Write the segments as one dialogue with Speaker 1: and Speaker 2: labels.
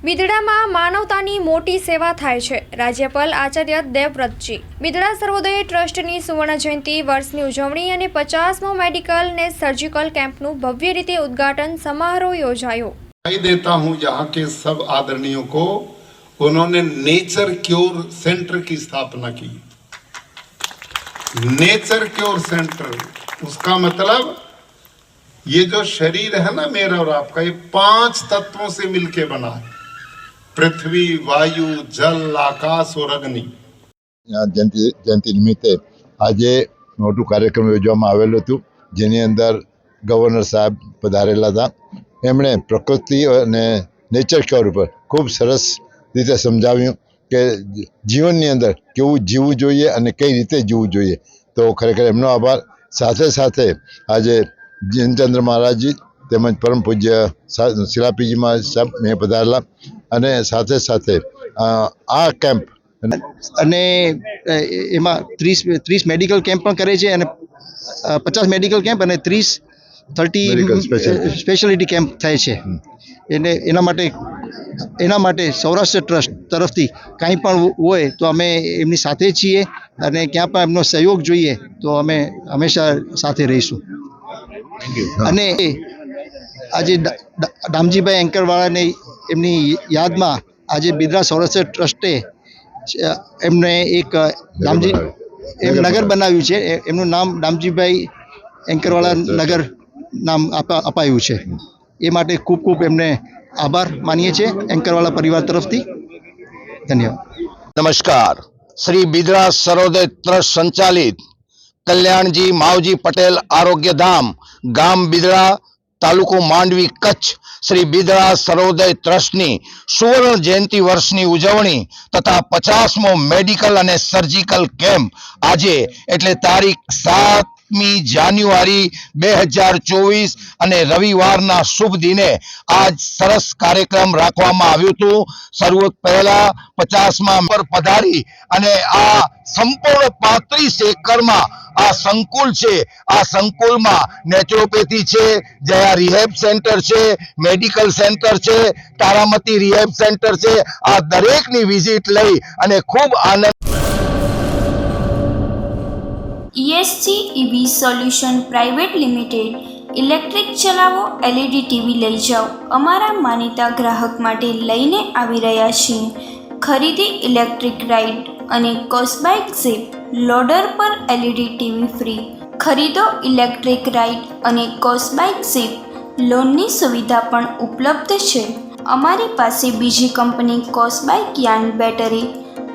Speaker 1: બિદડામાં માનવતાની મોટી સેવા થાય છે રાજ્યપાલ આચાર્ય દેવવ્રતજી બિદડા સર્વોદય ટ્રસ્ટની સુવર્ણ જયંતિ વર્ષની ઉજવણી અને પચાસમો મેડિકલ ને સર્જિકલ કેમ્પનું ભવ્ય રીતે ઉદ્ઘાટન સમારોહ યોજાયો
Speaker 2: बधाई देता हूं यहाँ के सब आदरणीयों को उन्होंने नेचर क्योर सेंटर की स्थापना की नेचर क्योर सेंटर उसका मतलब ये जो शरीर है ना मेरा और आपका ये पांच तत्वों से मिलके बना है પૃથ્વી, વાયુ, જલ, આકાશ
Speaker 3: અગ્નિ જયંતિ જયંતિ નિમિત્તે આજે મોટું કાર્યક્રમ યોજવામાં આવેલું હતું, જેની અંદર ગવર્નર સાહેબ પધારેલા હતા. એમણે પ્રકૃતિ અને નેચર ક્યોર ઉપર ખૂબ સરસ રીતે સમજાવ્યું કે જીવનની અંદર કેવું જીવવું જોઈએ અને કઈ રીતે જીવવું જોઈએ. તો ખરેખર એમનો આભાર. સાથે સાથે આજે જીનચંદ્ર મહારાજજી તેમજ પરમ પૂજ્ય શિલાપીજી મહારાજ સાહેબ મેં પધારેલા. અને સાથે સાથે આ કેમ્પ.
Speaker 4: અને એમાં ત્રીસ ત્રીસ મેડિકલ કેમ્પ પણ કરે છે અને પચાસ મેડિકલ કેમ્પ અને ત્રીસ થર્ટી સ્પેશિયાલિટી કેમ્પ થાય છે. એને એના માટે એના માટે સૌરાષ્ટ્ર ટ્રસ્ટ તરફથી કાંઈ પણ હોય તો અમે એમની સાથે છીએ અને ક્યાં પણ એમનો સહયોગ જોઈએ તો અમે હંમેશા સાથે રહીશું. અને આજે ડામજીભાઈ દામજીભાઈ એન્કરવાળાને એમની યાદમાં આજે બિદરા સૌરાષ્ટ્ર ટ્રસ્ટે એમને એક દામજી એમ નગર બનાવ્યું છે. એ- એમનું નામ દામજીભાઈ એન્કરવાળા નગર નામ અપાયું છે. એ માટે ખૂબ ખૂબ એમને આભાર માનીએ છીએ એન્કરવાળા પરિવાર તરફથી. ધન્યવાદ.
Speaker 5: નમસ્કાર. શ્રી બિદરા સરોદય ટ્રસ્ટ સંચાલિત કલ્યાણજી માવજી પટેલ આરોગ્યધામ ગામ બિદડા તાલુકો માંડવી કચ્છ શ્રી બિદળા સરોદય ટ્રસ્ટની સુવર્ણ જયંતિ વર્ષની ઉજવણી તથા પચાસમો મેડિકલ અને સર્જિકલ કેમ્પ આજે એટલે તારીખ સાતમી જાન્યુઆરી બે હજાર ચોવીસ અને રવિવારના શુભ દિને આ સરસ કાર્યક્રમ રાખવામાં આવ્યું હતું. સર્વ પહેલા પચાસમાં પર પધારી અને આ સંપૂર્ણ પાંત્રીસ એકરમાં આ સંકુલ છે. આ સંકુલમાં નેચરોપેથી છે, જયા રિહેબ સેન્ટર છે, મેડિકલ સેન્ટર છે, તારામતી રિહેબ સેન્ટર છે. આ દરેકની વિઝિટ લઈ અને ખૂબ આનંદ
Speaker 6: ESG EV solution private limited electric ચલાવો એલઈડી ટીવી લઈ જાઓ. અમારા માનીતા ગ્રાહક માટે લઈને આવી રહ્યા છીએ. ખરીદી ઇલેક્ટ્રિક રાઇડ અને કોસ્બાઇક ઝીપ લોડર પર એલઈડી ટીવી ફ્રી ખરીદો ઇલેક્ટ્રિક રાઇડ અને કોસ્બાઇક ઝીપ લોનની સુવિધા પણ ઉપલબ્ધ છે. અમારી પાસે બીજી કંપની કોસ્બાઇક યાન battery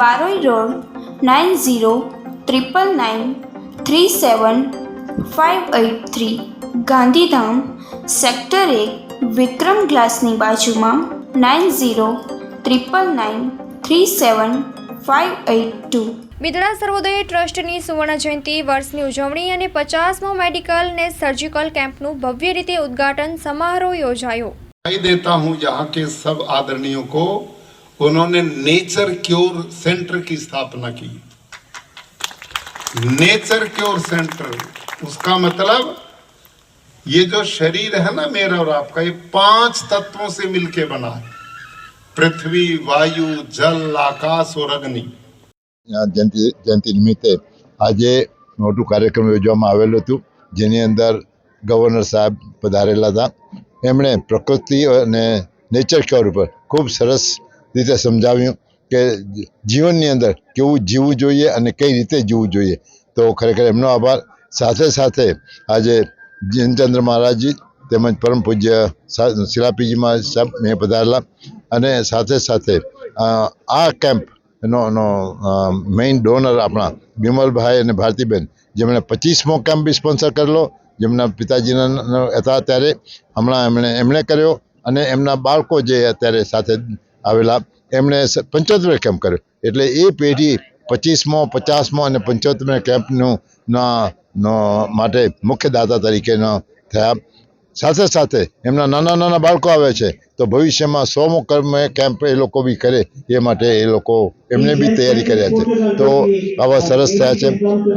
Speaker 6: Baroi road nine zero triple nine three seven five eight three Gandhidham sector એક વિક્રમ ગ્લાસની બાજુમાં nine zero triple nine three seven five eight two.
Speaker 1: Bidada Sarvoday ટ્રસ્ટની સુવર્ણ જયંતિ વર્ષની ઉજવણી અને પચાસમો મેડિકલ ને સર્જિકલ કેમ્પનું ભવ્ય રીતે ઉદ્ઘાટન સમારોહ યોજાયો.
Speaker 2: દેતા હું યહાં કે સબ આદરણીયો કો उन्होंने नेचर क्योर सेंटर की स्थापना की नेचर क्योर सेंटर उसका मतलब ये जो शरीर है ना मेरा और आपका ये पांच तत्वों से मिलके बना है पृथ्वी वायु जल आकाश और अग्नि
Speaker 3: આ જયંતિ જયંતિ નિમિત્તે આજે મોટું કાર્યક્રમ યોજવામાં આવેલું હતું જેની અંદર ગવર્નર સાહેબ પધારેલા હતા એમણે પ્રકૃતિ અને નેચર ક્યોર ઉપર ખૂબ સરસ રીતે સમજાવ્યું કે જીવનની અંદર કેવું જીવવું જોઈએ અને કઈ રીતે જીવવું જોઈએ. તો ખરેખર એમનો આભાર. સાથે સાથે આજે જીનચંદ્ર મહારાજજી તેમજ પરમ પૂજ્ય શિલાપીજી મહારાજ મેં પધારેલા અને સાથે સાથે આ કેમ્પ એનો એનો મેઇન ડોનર આપણા બિમલભાઈ અને ભારતીબેન, જેમણે પચીસમો કેમ્પ બી સ્પોન્સર કરેલો, જેમના પિતાજીના હતા ત્યારે. હમણાં એમણે એમણે કર્યો અને એમના બાળકો જે અત્યારે સાથે આવેલા એમણે પંચોતેર કેમ્પ કર્યો. એટલે એ પેઢી પચીસમો, પચાસમો અને પંચોતેર કેમ્પનું માટે મુખ્ય દાતા તરીકેનો થયા. સાથે સાથે એમના નાના નાના બાળકો આવે છે, તો ભવિષ્યમાં સોમો કર્મ કેમ્પ એ લોકો બી કરે, એ માટે એ લોકો એમને બી તૈયારી કર્યા છે. તો આવા સરસ થયા છે.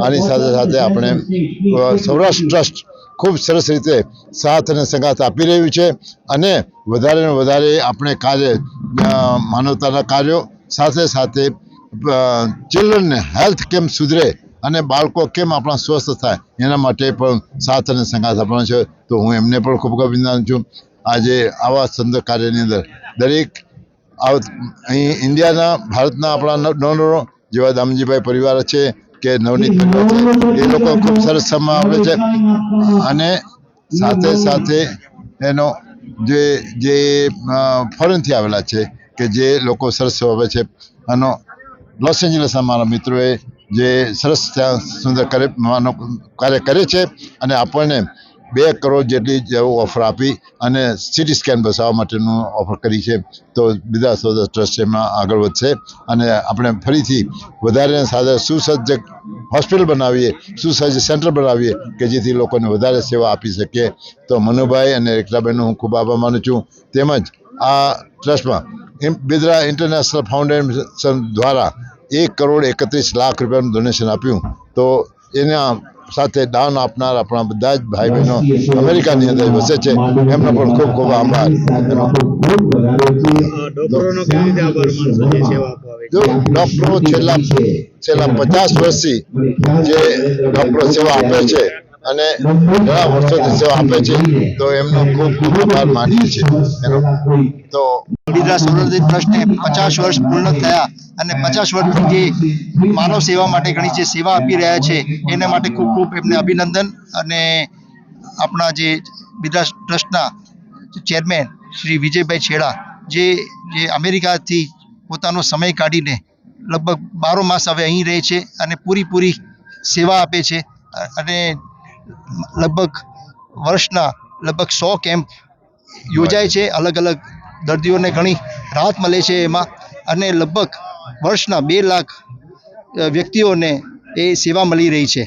Speaker 3: આની સાથે સાથે આપણે સૌરાષ્ટ્ર ટ્રસ્ટ ખૂબ સરસ રીતે સાથ અને સંગાથ આપી રહ્યું છે અને વધારે ને વધારે આપણે કાર્ય માનવતાના કાર્યો સાથે સાથે ચિલ્ડ્રનને હેલ્થ કેમ્પ સુધરે અને બાળકો કેમ આપણા સ્વસ્થ થાય? એના માટે પણ સાથ અને સંગાથ આપવાનો છે. તો હું એમને પણ ખૂબ ખૂબ અભિનંદન છું. આજે આવા સંત કાર્યની અંદર દરેક અહીં ઇન્ડિયાના, ભારતના આપણા ડોનરો જેવા દામજીભાઈ પરિવાર છે કે નવનીત છે, એ લોકો ખૂબ સરસ આપે છે. અને સાથે સાથે એનો જે જે ફોરેનથી આવેલા છે કે જે લોકો સરસ આવે છે. આનો લોસ એન્જલસના મારા મિત્રોએ જે સરસ ત્યાં સુંદર કાર્યનો કાર્ય કરે છે અને આપણને બે કરોડ જેટલી જેવું ઓફર આપી અને સિટી સ્કેન બસાવવા માટેનું ઓફર કરી છે. તો બીજા સોદા ટ્રસ્ટ એમાં આગળ વધશે અને આપણે ફરીથી વધારે સાથે સુસજ્જ હોસ્પિટલ બનાવીએ, સુસજ્જ સેન્ટર બનાવીએ કે જેથી લોકોને વધારે સેવા આપી શકીએ. તો મનુભાઈ અને રેખલાબેનનો હું ખૂબ આભાર માનું છું. તેમજ આ ટ્રસ્ટમાં બિદ્રા ઇન્ટરનેશનલ ફાઉન્ડેશન દ્વારા એક કરોડ એકત્રીસ લાખ રૂપિયાનું ડોનેશન આપ્યું. તો એના સાથે દાન આપનાર આપણા બધા જ ભાઈ બહેનો અમેરિકાની અંદર વસે છે. એમનો પણ ખૂબ ખૂબ આભાર?
Speaker 7: જો
Speaker 3: ડૉક્ટરો છેલ્લા છેલ્લા પચાસ વર્ષથી જે ડૉક્ટરો સેવા આપે છે અને ઘણા વર્ષોથી સેવા આપે છે. તો એમનો ખૂબ ખૂબ આભાર માનીએ છીએ. તો
Speaker 4: બીજા સૌરદય ટ્રસ્ટને પચાસ વર્ષ પૂર્ણ થયા અને પચાસ વર્ષથી જે માનવ સેવા માટે ઘણી જે સેવા આપી રહ્યા છે, એના માટે ખૂબ ખૂબ એમને અભિનંદન અને આપણા જે બીજા ટ્રસ્ટના ચેરમેન શ્રી વિજયભાઈ છેડા, જે જે અમેરિકાથી પોતાનો સમય કાઢીને લગભગ બારો માસ હવે અહીં રહે છે અને પૂરી સેવા આપે છે. અને લગભગ વર્ષના લગભગ સો કેમ્પ યોજાય છે. અલગ અલગ દર્દીઓને ઘણી રાહત મળે છે એમાં. અને લગભગ વર્ષના બે લાખ વ્યક્તિઓને એ સેવા મળી રહી છે.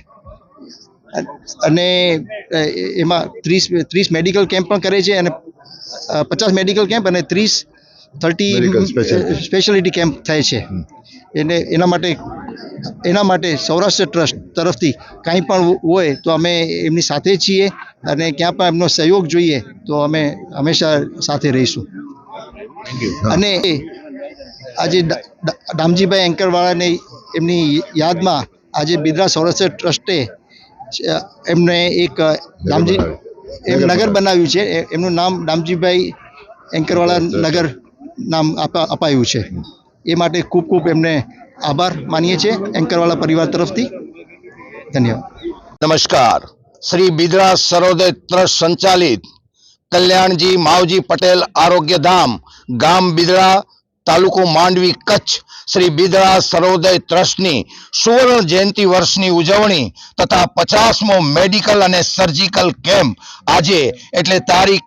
Speaker 4: અને એમાં ત્રીસ ત્રીસ મેડિકલ કેમ્પ પણ કરે છે અને પચાસ મેડિકલ કેમ્પ અને ત્રીસ થર્ટી સ્પેશિયાલિટી કેમ્પ થાય છે. એને એના માટે એના માટે સૌરાષ્ટ્ર ટ્રસ્ટ તરફથી કાંઈ પણ હોય તો અમે એમની સાથે છીએ અને ક્યાં પણ એમનો સહયોગ જોઈએ તો અમે હંમેશા સાથે રહીશું. અને આજે દામજીભાઈ એન્કરવાળાને એમની યાદમાં આજે બિદ્રા સૌરાષ્ટ્ર ટ્રસ્ટે એમને એક ડામજી દામજી એમ નગર બનાવ્યું. છે. એમનું નામ દામજીભાઈ એન્કરવાળા નગર નામ અપાયું છે. એ માટે ખૂબ ખૂબ એમને આભાર માનીએ છીએ એન્કરવાળા પરિવાર તરફથી. ધન્યવાદ.
Speaker 5: નમસ્કાર. શ્રી બિદરા સરોદય ટ્રસ્ટ સંચાલિત કલ્યાણજી માવજી પટેલ આરોગ્ય ધામ, ગામ બિદરા, તાલુકો માંડવી, કચ્છ. શ્રી બિદરા સરોદય ટ્રસ્ટની સુવર્ણ જયંતિ વર્ષની ઉજવણી તથા પચાસમો મેડિકલ અને સર્જિકલ કેમ્પ આજે એટલે તારીખ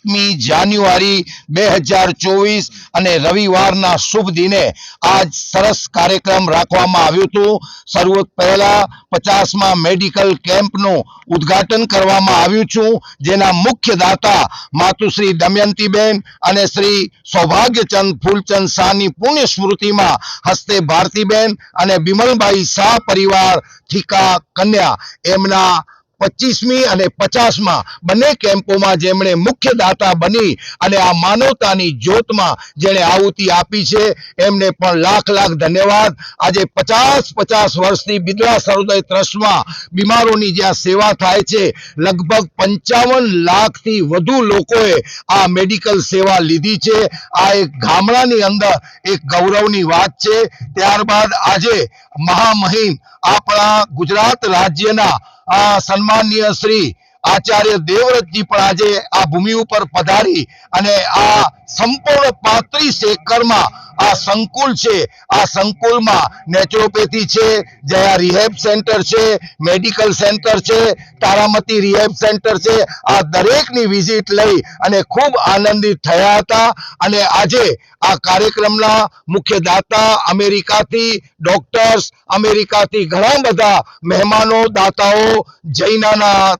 Speaker 5: સાતમી જાન્યુઆરી બે હજાર ચોવીસ અને રવિવારના શુભ દિને આજ સરસ કાર્યક્રમ રાખવામાં આવ્યું હતું. શરૂઆત પહેલા પચાસમાં મેડિકલ કેમ્પનું ઉદ્ઘાટન કરવામાં આવ્યું છું. જેના મુખ્ય દાતા માતુશ્રી દમયંતીબેન અને શ્રી સૌભાગ્યચંદ ફૂલચંદ શાહની પુણ્ય સ્મૃતિમાં હસ્તે ભારતીબેન અને બિમલભાઈ શાહ પરિવાર, ઠીકા, કન્યા એમના પચીસમી અને પચાસમાં બંને કેમ્પોમાં જેમણે મુખ્ય દાતા બની અને આ માનવતાની જ્યોતમાં જેણે આહુતિ આપી છે, એમને પણ લાખ લાખ ધન્યવાદ. આજે પચાસ પચાસ વર્ષથી બિદલા સરોદય ટ્રસ્ટમાં બીમારોની જ્યાં સેવા થાય છે, લગભગ પંચાવન લાખથી વધુ લોકોએ આ મેડિકલ સેવા લીધી છે. આ એક ગામડાની અંદર એક ગૌરવની વાત છે. ત્યારબાદ આજે મહામહિમ આપણા ગુજરાત રાજ્યના આ સન્માનીય શ્રી આચાર્ય દેવવ્રતજી પણ આજે આ ભૂમિ ઉપર પધારી અને આ સંપૂર્ણ પાંત્રીસ એકરમાં આ સંકુલ છે. આ સંકુલમાં નેચરોપેથી છે, જયા રિહેબ સેન્ટર છે મેડિકલ સેન્ટર છે, તારામતી રિહેબ સેન્ટર છે. આ દરેકની વિઝિટ લઈ અને ખૂબ આનંદિત થયા હતા અને આજે આ કાર્યક્રમના મુખ્ય દાતા અમેરિકાથી ડોક્ટર્સ અમેરિકાથી ઘણા બધા મહેમાનો, દાતાઓ જૈનાના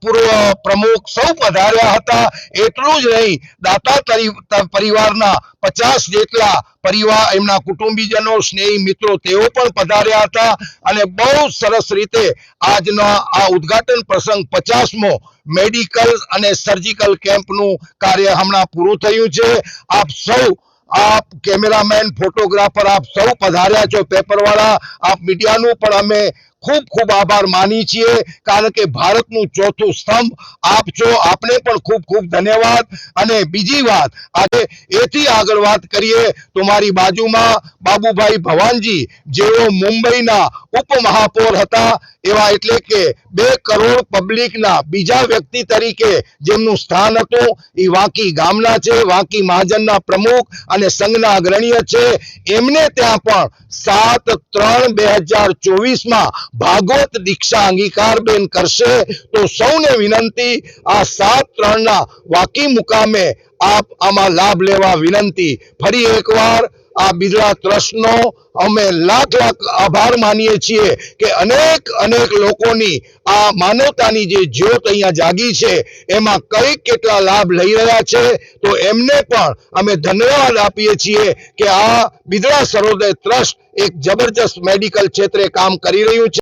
Speaker 5: પૂર્વ પ્રમુખ સૌ પધાર્યા હતા. એટલું જ નહીં, દાતા પરિવારના પચાસ જેટલા પરિવાર, એમના કુટુંબીજનો, સ્નેહી મિત્રો, તેઓ પણ પધાર્યા હતા. અને બહુ સરસ રીતે આજનો આ ઉદ્ઘાટન પ્રસંગ પચાસમો મેડિકલ અને સર્જિકલ કેમ્પનું કાર્ય હમણાં પૂરું થયું છે. આપ સૌ, આપ કેમેરામેન, ફોટોગ્રાફર, આપ સૌ પધાર્યા છો પેપરવાળા. આપ મીડિયાનું પણ અમે ખૂબ ખૂબ આભાર માની છીએ. કારણ કે ભારતનું ચોથું સ્તંભ આપ છો, આપને પણ ખૂબ ખૂબ ધન્યવાદ. અને બીજી વાત, આજે એથી આગળ વાત કરીએ તો મારી બાજુમાં બાબુભાઈ ભવાનજી, જેઓ મુંબઈના ઉપમહાપૌર હતા એવા એટલે કે બે કરોડ પબ્લિકના બીજા વ્યક્તિ તરીકે જેમનું સ્થાન હતું, એ વાંકી ગામના છે, વાંકી મહાજનના પ્રમુખ અને સંઘના અગ્રણીય છે. એમને ત્યાં પણ સાત ત્રણ બે હજાર ચોવીસમાં ભાગવત દીક્ષા અંગીકારબેન કરશે. તો સૌને વિનંતી, આ સાત ત્રણના વાકી મુકામે આપ આમાં લાભ લેવા વિનંતી. ફરી એકવાર આ બિરલા ટ્રસ્ટનો અમે લાખ લાખ આભાર માનીએ છીએ કે અનેક અનેક લોકોની આ માનવતાની જે જ્યોત અહીંયા જાગી છે, એમાં કઈ કેટલા લાભ લઈ રહ્યા છે, તો એમને પણ અમે ધન્યવાદ આપીએ છીએ કે આ બિદડા સરોદય ટ્રસ્ટ એક જબરજસ્ત મેડિકલ ક્ષેત્રે કામ કરી રહ્યું છે.